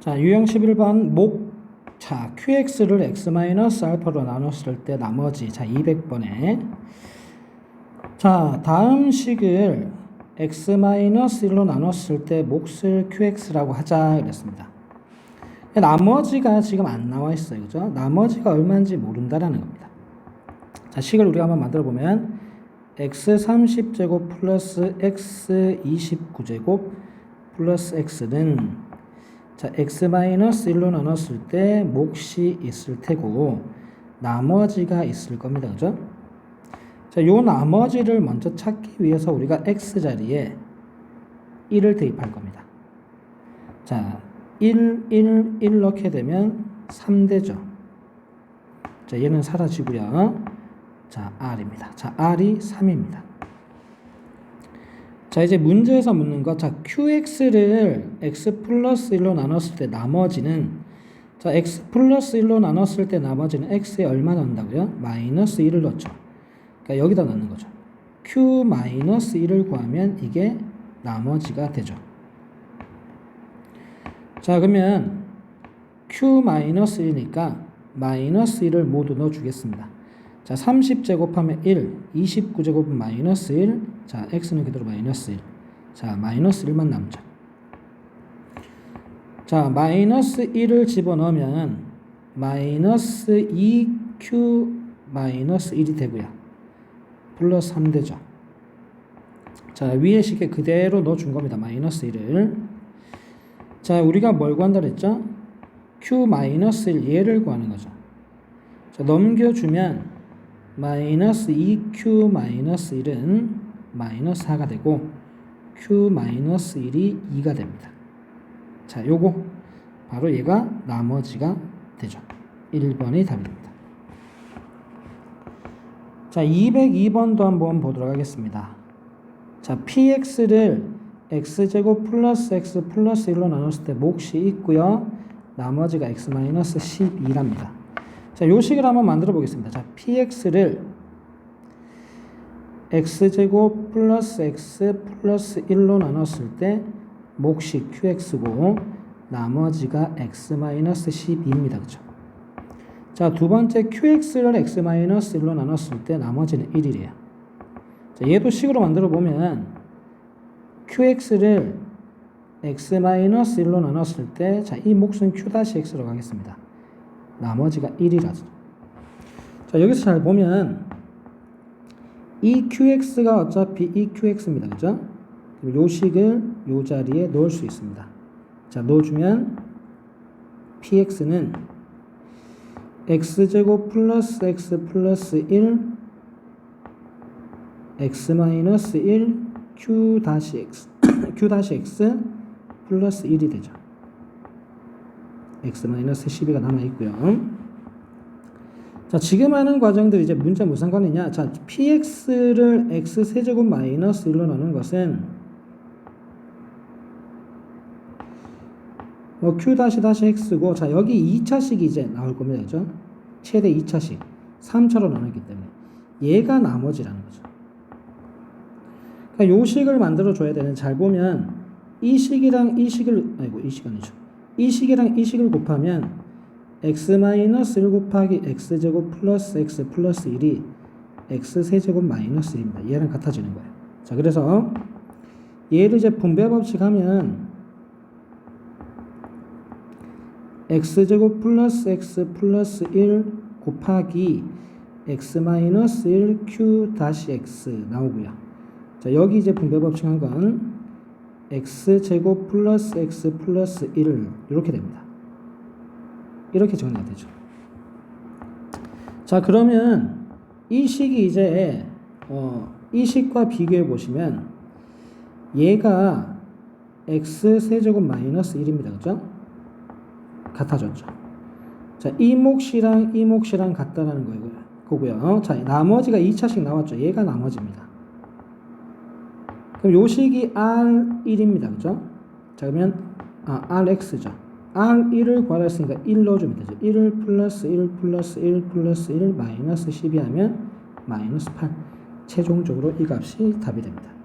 자, 유형 11번 목 자, qx를 x-알파로 나눴을 때 나머지 자, 200번에 자, 다음 식을 x-1로 나눴을 때 몫을 qx라고 하자 그랬습니다. 나머지가 지금 안 나와 있어요. 그죠? 나머지가 얼마인지 모른다라는 겁니다. 자, 식을 우리가 한번 만들어 보면 x 30제곱 플러스 x 29제곱 플러스 x는 자, x 마이너스 1로 나눴을 때 몫이 있을 테고 나머지가 있을 겁니다. 그죠? 자, 요 나머지를 먼저 찾기 위해서 우리가 x 자리에 1을 대입할 겁니다. 자, 1, 1, 1 넣게 되면 3되죠. 자, 얘는 사라지고요. 자, R입니다. 자, R이 3입니다. 자, 이제 문제에서 묻는 거. 자, QX를 X 플러스 1로 나눴을 때 나머지는 자, X 플러스 1로 나눴을 때 나머지는 X에 얼마 넣는다고요? 마이너스 1을 넣죠. 그러니까 여기다 넣는 거죠. Q 마이너스 1을 구하면 이게 나머지가 되죠. 자, 그러면 Q 마이너스 1이니까 마이너스 1을 모두 넣어 주겠습니다. 자, 30제곱하면 1, 29제곱은 마이너스 1, 자, x는 그대로 마이너스 1. 자, 마이너스 1만 남죠. 자, 마이너스 1을 집어넣으면 마이너스 2q 마이너스 1이 되고요. 플러스 3 되죠. 자, 위에 식에 그대로 넣어준 겁니다. 마이너스 1을. 자, 우리가 뭘 구한다 그랬죠? q 마이너스 1 얘를 구하는 거죠. 자, 넘겨주면 마이너스 2q 마이너스 1은 마이너스 4가 되고 q 마이너스 1이 2가 됩니다. 자, 요거 바로 얘가 나머지가 되죠. 1번이 답입니다. 자, 202번도 한번 보도록 하겠습니다. 자, px를 x제곱 플러스 x 플러스 1로 나눴을 때 몫이 있고요. 나머지가 x 마이너스 12랍니다. 자, 요 식을 한번 만들어 보겠습니다. 자, px를 x제곱 플러스 x 플러스 1로 나눴을 때 몫이 qx고 나머지가 x 마이너스 12입니다. 그죠? 자, 두 번째 qx를 x 마이너스 1로 나눴을 때 나머지는 1이래요. 자, 얘도 식으로 만들어 보면 qx를 x 마이너스 1로 나눴을 때 자, 이 몫은 q 다시 x로 가겠습니다. 나머지가 1이라죠. 자, 여기서 잘 보면 이 qx가 어차피 이 qx입니다. 그죠? 요 식을 요 자리에 넣을 수 있습니다. 자, 넣어주면 px는 x제곱 플러스 x 플러스 1 x 마이너스 1 q 다시 x q 다시 x 플러스 1이 되죠. X 마이너스 12가 남아 있고요. 자, 지금 하는 과정들 이제 문자 무슨 상관이냐? 자, px를 x 세제곱 마이너스 1로 나눈 것은 뭐 q 다시 다시 x고 자, 여기 2차식이 이제 나올 겁니다. 그죠? 최대 2차식. 3차로 나눴기 때문에 얘가 나머지라는 거죠. 그러니까 요 식을 만들어 줘야 되는 잘 보면 이 식이랑 이 식을 아이고 이 시간이죠. 이 식이랑 이 식을 곱하면 x 마이너스 1 곱하기 x 제곱 플러스 x 플러스 1이 x 세제곱 마이너스 1입니다. 얘랑 같아지는 거예요. 자, 그래서 얘를 이제 분배 법칙 하면 x 제곱 플러스 x 플러스 1 곱하기 x 마이너스 1 q 다시 x 나오고요. 자, 여기 이제 분배 법칙 한건 x 제곱 플러스 x 플러스 1 이렇게 됩니다. 이렇게 정리가 되죠. 자, 그러면 이 식이 이제 어, 이 식과 비교해 보시면 얘가 x 세제곱 마이너스 1입니다. 그죠? 같아졌죠. 자, 이 몫이랑 이 몫이랑 같다라는 거고요. 자, 나머지가 2차씩 나왔죠. 얘가 나머지입니다. 그럼 요 식이 R1입니다. 그죠? 자, 그러면 아, RX죠. R1을 구하라 했으니까 1 넣어주면 되죠. 1 플러스 1 플러스 1 플러스 1 마이너스 12 하면 마이너스 8. 최종적으로 이 값이 답이 됩니다.